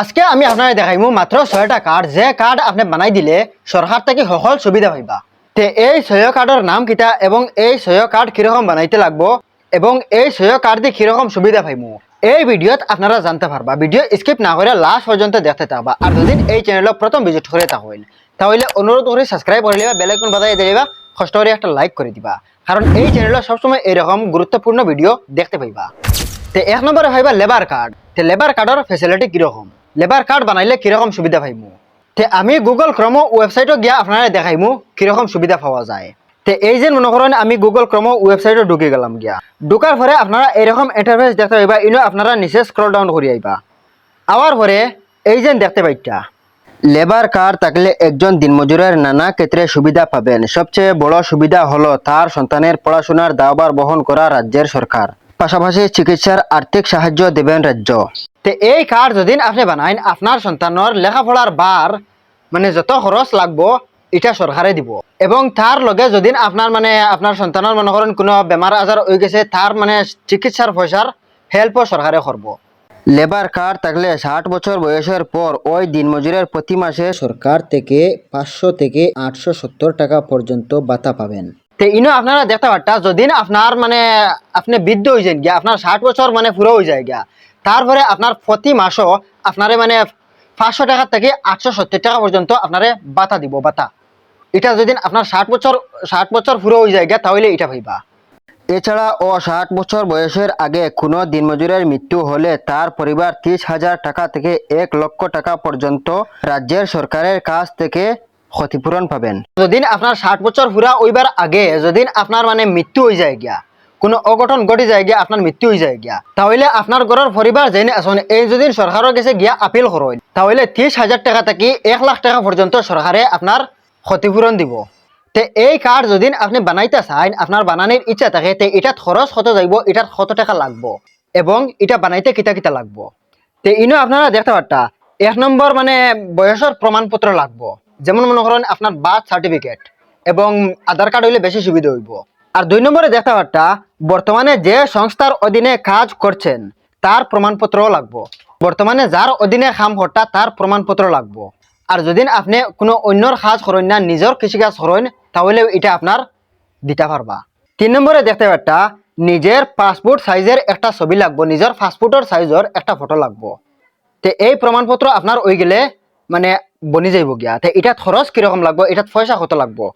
আজকে আমি আপনারা দেখাইমু মাত্র ছয়টা কার্ড যে কার্ড আপনি বানাই দিলে সরকার থেকে সকল সুবিধা পাইবা। তে এই ছয় কার্ডের নাম কিতা এবং এই ছয় কার্ড কীরকম বানাইতে লাগবো এবং এই ছয় কার্ড দিয়ে কীরকম সুবিধা পাইমু। এই ভিডিওত আপনারা জানতে পারবা ভিডিও স্কিপ না করে লাস্ট পর্যন্ত দেখতে থাকবা আর যদি এই চ্যানেল প্রথম ভিজিট করে থাকেন তাহলে অনুরোধ করে সাবস্ক্রাইব করে দিবা বেলাইকন বাজাই দিবা, কষ্ট করে একটা লাইক করে দিবা। কারণ এই চ্যানেলে সবসময় এরকম গুরুত্বপূর্ণ ভিডিও দেখতে পাইবা। তে এক নম্বরে ভাইবা লেবার কার্ড তে লেবার কার্ডের ফেসিলিটি কীরকম লেবার কার্ড বানাইলে কীরকম সুবিধা পাইমু? তে আমি গুগল ক্রম ওয়েবসাইটও গিয়া আপনারা দেখাইমু কীরকম সুবিধা পাওয়া যায়। তে এই যে মনে করেন আমি গুগল ক্রম ওয়েবসাইটে ঢুকে গেলাম গিয়া। ঢুকার পরে আপনারা এরকম ইন্টারফেস দেখতে পাইবা, ইনো আপনারা নিচে স্ক্রল ডাউন করি আইবা আওয়ার পরে এই যে দেখতে পাইটা লেবার কার্ড থাকলে একজন দিনমজুরের নানা ক্ষেত্রে সুবিধা পাবেন। সবচেয়ে বড় সুবিধা হলো তার সন্তানের পড়াশোনার দায়ভার বহন করা রাজ্যের সরকার পাশাপাশি চিকিৎসার আর্থিক সাহায্য দেবেন রাজ্য তে এই কার্ড যদি আপনি বানাইন আপনার সন্তানের লেখাপড়ার বার মানে যত খরচ লাগবো এটা সরকারে দিব। এবং তার লগে যদি আপনার মানে আপনার সন্তানের মনে করেন কোনো বেমার আজার হয়ে গেছে তার মানে চিকিৎসার পয়সার হেল্পও সরকারে করব লেবার কার্ড থাকলে ষাট বছর বয়সের পর ওই দিনমজুরের প্রতি মাসে সরকার থেকে পাঁচশো থেকে আটশো সত্তর টাকা পর্যন্ত ভাতা পাবেন। ইনো আপনারা দেখতে পারটা যদি আপনার মানে আপনি বৃদ্ধ হয়ে যান গিয়া, আপনার ষাট বছর মানে পুরো হয়ে যায় গিয়া, তারপরে আপনার প্রতি মাসও আপনারে মানে পাঁচশো টাকা থেকে আটশো সত্তর টাকা পর্যন্ত আপনারে বাতা দিব, বাতা। এটা যদি আপনার ষাট বছর ষাট বছর পুরো হয়ে যায় গিয়া, তাহলে এটা ভাইবা। এছাড়া ও ষাট বছর বয়সের আগে কোনো দিনমজুরের মৃত্যু হলে তার পরিবার ত্রিশ হাজার টাকা থেকে এক লক্ষ টাকা পর্যন্ত রাজ্যের সরকারের কাছ থেকে ক্ষতিপূরণ পাবেন। যদি আপনার ষাট বছর পুরা ওইবার আগে যদি আপনার মানে মৃত্যু হয়ে যায় গিয়া, কোনো অঘটন ঘটে যায় গিয়া আপনার মৃত্যু হয়ে যায় গিয়া, তাহলে আপনার ঘরের পরিবার জেনে আসুন এই যদি সরকারের কাছে গিয়া আপিল করেন তাহলে ত্রিশ হাজার টাকা থেকে এক লাখ টাকা পর্যন্ত সরকারে আপনার ক্ষতিপূরণ দিব। তে এই কার্ড যদি আপনি বানাইতে চান আপনার বানানোর ইচ্ছা থাকে, তে এটাত খরচ কত যাইব এটাত কত টাকা লাগবো, এবং এটা বানাইতে কিতা কিতা লাগবো। তে ইনো আপনারা দেখতে পারতা এক নম্বর মানে বয়সের প্রমাণপত্র লাগবো। যেমন মনে করেন আপনার বার্থ সার্টিফিকেট এবং আধার কার্ড হইলে বেশি সুবিধা হইব। আর দুই নম্বরে দেখতে পারতা বর্তমানে যে সংস্থার অধীনে কাজ করছেন, তার প্রমাণপত্রও লাগবো। বর্তমানে যার অধীনে কাম করতা তার প্রমাণপত্র লাগবো। আর যদি আপনি কোনো অন্যর কাজ করেন না, নিজের কৃষিকাজ করেন তাহলে এটা আপনার দিতে পারবা। তিন নম্বরে দেখতে পারতা নিজের পাসপোর্ট সাইজের একটা ছবি লাগবো, নিজের পাসপোর্টের সাইজের একটা ফটো লাগবো। তে এই প্রমাণপত্র আপনার ওই গেলে মানে বনি যাইব গিয়া। তে এটা খরচ কীরকম লাগবো? এটা পয়সা কত লাগবো?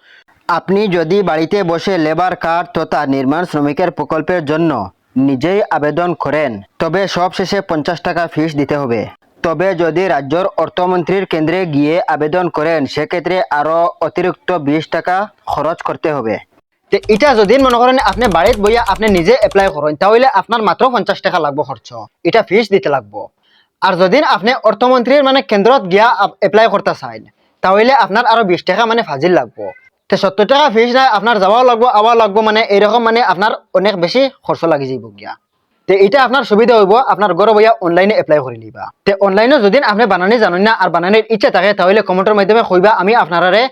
আপনি যদি বাড়িতে বসে লেবার কার্ড তথা নির্মাণ শ্রমিকের প্রকল্পের জন্য নিজেই আবেদন করেন তবে সব শেষে পঞ্চাশ টাকা ফিস দিতে হবে। তবে যদি রাজ্যের অর্থমন্ত্রীর কেন্দ্রে গিয়ে আবেদন করেন সেক্ষেত্রে আরও অতিরিক্ত বিশ টাকা খরচ করতে হবে। তো এটা যদি মনে করেন আপনি বাড়িতে বইয়া আপনি নিজে এপ্লাই করেন তাহলে আপনার মাত্র পঞ্চাশ টাকা লাগবো খরচ। এটা ফিস দিতে লাগবো। আর যদি আপনি অর্থমন্ত্রীর মানে কেন্দ্রত গিয়া এপ্লাই করতে চান তাহলে আপনার আরও বিশ টাকা মানে ফাজিল লাগবো। তো সত্তর টাকা ফিস নাই আপনার যাওয়াও লাগবো আবার লাগবো মানে এরকম মানে আপনার অনেক বেশি খরচ লাগি যাব গিয়া। তে এটা আপনার সুবিধা হইব আপনার ঘরে বইয়া অনলাইনে এপ্লাই করে নিবা। তে অনলাইনে যদি আপনি বানানি জানেন না আর বানানির ইচ্ছা থাকে, তাহলে কমেন্টের মাধ্যমে কইবা, আমি আপনারে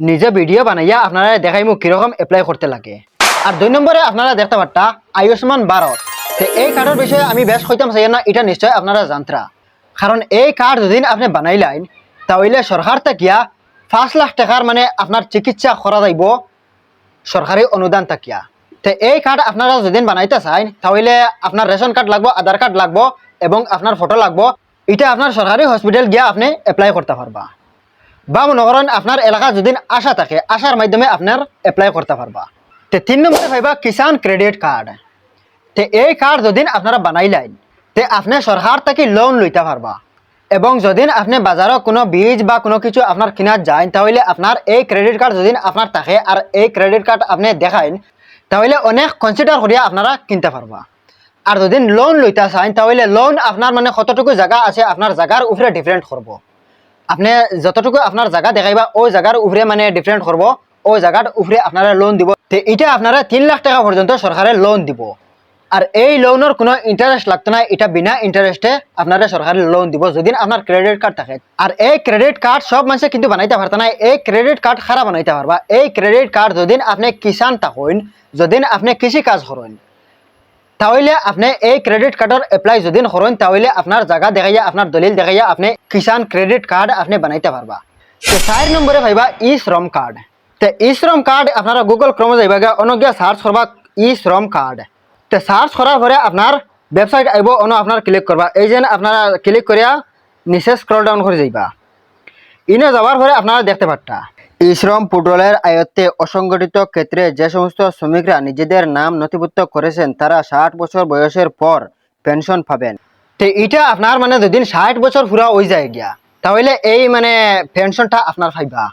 নিজে ভিডিও বানাইয়া আপনারা দেখাইমু কীরকম এপ্লাই করতে লাগে। আর দুই নম্বরে আপনারা দেখতে পারতা আয়ুষ্মান ভারত এই কার্ডের বিষয়ে আমি বেশ কইতাম চাই না এটা নিশ্চয় আপনারা জানতরা কারণ এই কার্ড যদি আপনি বানাইলেন, তাহলে সরকার থাকিয়া পাঁচ লাখ টাকার মানে আপনার চিকিৎসা করা যাইব সরকারি অনুদান থাকিয়া তো এই কার্ড আপনারা যদি বানাইতে চান তাহলে আপনার রেশন কার্ড লাগবো আধার কার্ড লাগবো এবং আপনার ফটো লাগবো। এটা আপনার সরকারি হসপিটাল গিয়া আপনি এপ্লাই করতে পারবা। বা মনে করেন আপনার এলাকা যদি আশা থাকে, আশার মাধ্যমে আপনার এপ্লাই করতে পারবা। তে তিন নম্বরে পাইবা কিষান ক্রেডিট কার্ড তে এই কার্ড যদি আপনারা বানাইলেন তে আপনি সরকার থেকে লোন লইতে পারবা এবং যদি আপনি বাজারত কোনো বীজ বা কোনো কিছু আপনার কিনা যায়, তাহলে আপনার এই ক্রেডিট কার্ড যদি আপনার থাকে আর এই ক্রেডিট কার্ড আপনি দেখাইন তাহলে অনেক কনসিডার করিয়া আপনারা কিনতে পারবা আর যদি লোন লইতে চান তাহলে লোন আপনার মানে কতটুকু জায়গা আছে আপনার জায়গার উপরে ডিফারেন্ট করব আপনি যতটুকু আপনার জায়গা দেখাইবা, ওই জায়গার উপরে মানে ডিফারেন্ট করব ওই জায়গার উপরে আপনারা লোন দিব। এটা আপনারা তিন লাখ টাকা পর্যন্ত সরকারে লোন দিব। আর এই লোনের কোনো ইন্টারেস্ট লাগতো না এটা বিনা ইন্টারেস্টে আপনারা সরকারি লোন দিব যদি আপনার ক্রেডিট কার্ড থাকে। আর এই ক্রেডিট কার্ড সব মানুষে কিন্তু বানাইতে পারতো না এই ক্রেডিট কার্ড খারাপ বানাইতে পারবা এই ক্রেডিট কার্ড যদি আপনি কিষান থাকেন যদি আপনি কৃষি কাজ করেন তাহলে আপনি এই ক্রেডিট কার্ডের এপ্লাই যদি করেন তাহলে আপনার জায়গা দেখাইয়া আপনার দলিল দেখাইয়া আপনি কিষান ক্রেডিট কার্ড আপনি বানাইতে পারবা তো চার নম্বরে ভাইবা ই শ্রম কার্ড তো ই শ্রম কার্ড আপনারা গুগল ক্রমে যাইবা গিয়া অনগিয়া সার্চ করবা ই শ্রম কার্ড তো সার্চ করার পরে আপনার ওয়েবসাইট আইব অন আপনার ক্লিক করবা। এই যে আপনারা ক্লিক করিয়া নিচে স্ক্রল ডাউন করে যাইবা। ইনে যাওয়ার পরে আপনারা দেখতে পারতা। ই শ্রম পোর্টালের আয়ত্তে অসংগঠিত ক্ষেত্রে যে সমস্ত শ্রমিকরা নিজেদের নাম নথিভুক্ত করেছেন, তারা ষাট বছর বয়সের পর পেনশন পাবেন। তো এটা আপনার মানে যদি ষাট বছর পুরা হয়ে যায় গিয়া। তাহলে এই মানে পেনশনটা আপনার পাইবা।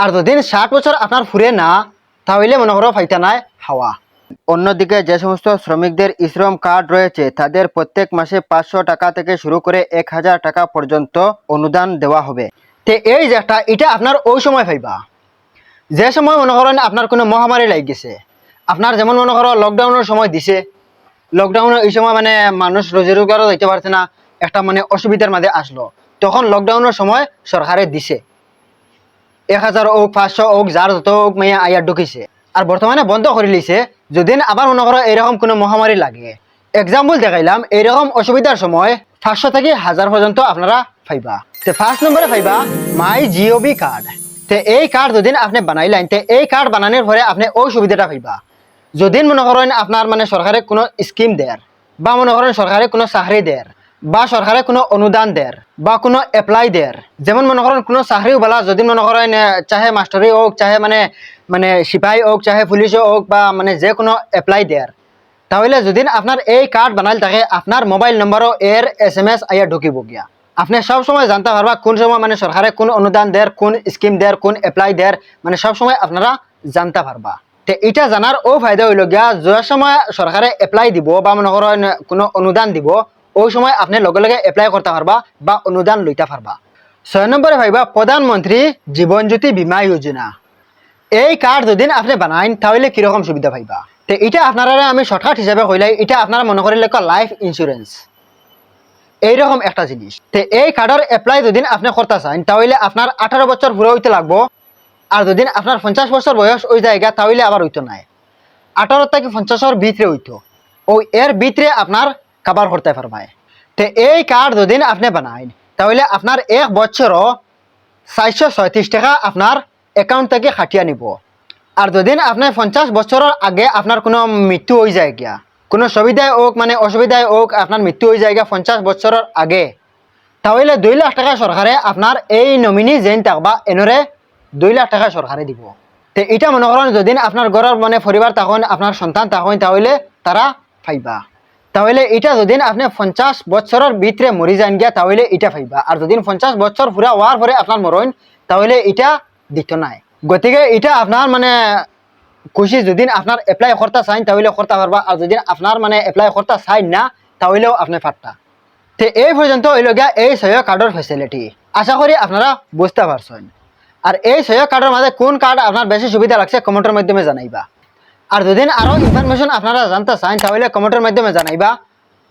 আর যদি ষাট বছর আপনার ফুরে না, তাহলে মনে করো ফাইতা নাই হাওয়া। অন্যদিকে যে সমস্ত শ্রমিকদের ইশ্রম কার্ড রয়েছে, তাদের প্রত্যেক মাসে পাঁচশো টাকা থেকে শুরু করে এক হাজার টাকা পর্যন্ত অনুদান দেওয়া হবে। তে এই যে একটা, এটা আপনার ওই সময় পাইবা যে সময় মনে করেন আপনার কোনো মহামারী লাগি গেছে, আপনার যেমন মনে করো লকডাউনের সময় দিছে লকডাউনের এই সময় মানে মানুষ রোজি রোজগারও যাইতে পারছে না, একটা মানে অসুবিধার মাঝে আসলো। তখন লকডাউনের সময় সরকারে দিছে। এক হাজার হোক, পাঁচশো হোক যার যত হোক মেয়ে আয়ার ঢুকিছে। আর বর্তমানে বন্ধ করে লিছে যদি আবার মনে করো এরকম কোনো মহামারী লাগে এক্সাম্পল দেখাইলাম এরকম অসুবিধার সময় পাঁচশো থেকে হাজার পর্যন্ত আপনারা পাইবা তো ফার্স্ট নম্বরে পাইবা মাই জিওবি কার্ড তে এই কার্ড যদি আপনি বানাইলেন তে এই কার্ড বানানোর পরে আপনি ওই সুবিধাটা পাইবা যদি মনে করেন আপনার মানে সরকারে কোনো স্কিম দেয় বা মনে করেন সরকারে কোনো চাকরি দেয় বা সরকারে কোনো অনুদান দেয় বা কোনো এপ্লাই দেয় যেমন মনে করেন কোনো চাকরিও বলা যদি মনে করেন চাহে মাস্টারি হোক চাহে মানে মানে সিপাহী হোক চাহে পুলিশও হোক বা মানে যে কোনো এপ্লাই দেয় তাহলে যদি আপনার এই কার্ড বানাইল থাকে আপনার মোবাইল নম্বরও এর এস এম এস আইয়া ঢুকিব গিয়া। আপনি সব সময় জানতে পারবা কোন সময় মানে সরকারে কোন অনুদান দেয় কোন স্কিম দেয় কোন এপ্লাই দেয় মানে সব সময় আপনারা জানতে পারবা তে এটা জানার ও ফায়দা হইল গিয়া, যে সময় সরকারে এপ্লাই দিব বা মনে করেন কোনো অনুদান দিব ওই সময় আপনি লগে লগে এপ্লাই করতে পারবা বা অনুদান লইতে পারবা ছয় নম্বরে ভাইবা প্রধানমন্ত্রী জীবন জ্যোতি বীমা যোজনা। এই কার্ড যদি আপনি বানাইন, তাহলে কীরকম সুবিধা পাইবা? তো এটা আপনারা আমি শর্টকাট হিসাবে কইলাই, এটা আপনারা মনে করিলে লাইফ ইন্স্যুরেন্স এইরকম একটা জিনিস। তো এই কার্ডের এপ্লাই যদি আপনি করতে চান তাহলে আপনার আঠারো বছর পুরো হইতে লাগবো, আর যদি আপনার পঞ্চাশ বছর বয়স ওই জায়গা, তাহলে আবার হইতো নাই। আঠারো থেকে পঞ্চাশের ভিতরে হইতো। ওই এর ভিতরে আপনার কাবার করতে পারবায় তো এই কার্ড যদি আপনি বানাইন, তাহলে আপনার এক বছরও চারশো ছয়ত্রিশ টাকা আপনার অ্যাকাউন্ট থেকে খাটিয়া নিব আর যদি আপনার পঞ্চাশ বছরের আগে আপনার কোনো মৃত্যু হয়ে যায় গিয়া, কোনো সুবিধায় হোক মানে অসুবিধায় হোক আপনার মৃত্যু হয়ে যায় গিয়া পঞ্চাশ বছরের আগে, তাহলে দুই লাখ টাকা সরকারে আপনার এই নমিনি যেন থাকবা এনরে দুই লাখ টাকা সরকারে দিব। তো এটা মনে করেন যদি আপনার ঘরের মানে পরিবার তখন আপনার সন্তান তখন তাহলে তারা পাইবা তাহলে এটা যদি আপনি পঞ্চাশ বছরের ভিতরে মরি যান গিয়া, তাহলে এটা পাইবা আর যদি পঞ্চাশ বছর পুরা হওয়ার পরে আপনার মরণ তাহলে এটা দিত নাই। গতিকে এটা আপনার মানে খুশি যদি আপনার এপ্লাই করতে চাইন তাহলে করতে পারবা আর যদি আপনার মানে এপ্লাই করতে চাইন না, তাহলেও আপনি পারতা তো এই পর্যন্ত হইল গিয়া এই সহায় কার্ডের ফেসিলিটি আশা করি আপনারা বুঝতে পারছেন আর এই সহায় কার্ডের মাঝে কোন কার্ড আপনার বেশি সুবিধা লাগছে কমেন্টের মাধ্যমে জানাইবা। আর যদি আরও ইনফরমেশন আপনারা জানতে চান তাহলে কমেন্টের মাধ্যমে জানাইবা।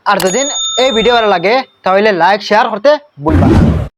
আর যদি এই ভিডিও ভালো লাগে, তাহলে লাইক শেয়ার করতে ভুলবা না।